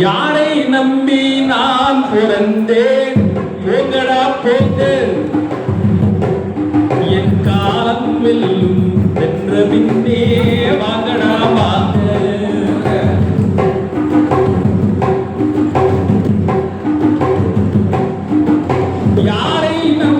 யாரை நம்பி நான் பிறந்தேன்? போங்கடா போங்க. என் காலம் வெல்லும் வென்ற பின்னே வாங்கடா வாங்க. யாரை நம்பி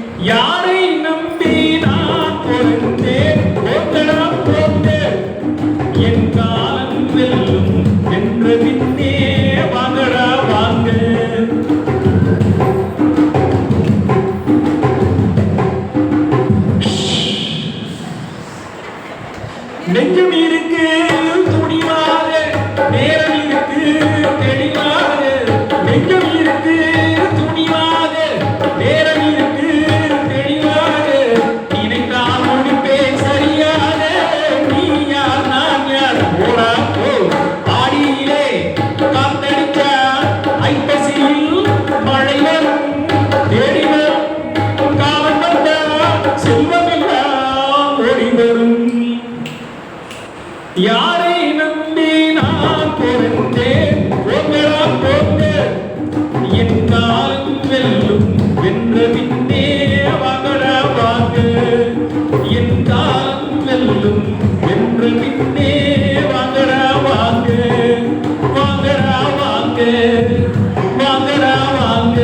யாரை நம்பி நான் பிறந்தேன் போட்டலாம் போட்டேன் என் வாங்கடா வாங்க. நெஞ்சம் இருக்கு துணிவாறு நேரம் இருக்கு தெளிவாறு நெஞ்சம் இருக்கு நேரம் இருக்கு. யாரை நம்பி நான் பிறந்தேன்? போங்கடா போங்க. என் காலம் வெல்லும் வென்ற பின்னே வாங்கடா வாங்க. என் காலம் வெல்லும் வென்ற பின்னே வாங்கடா வாங்க. வாங்கடா வாங்க. வாங்கடா வாங்க.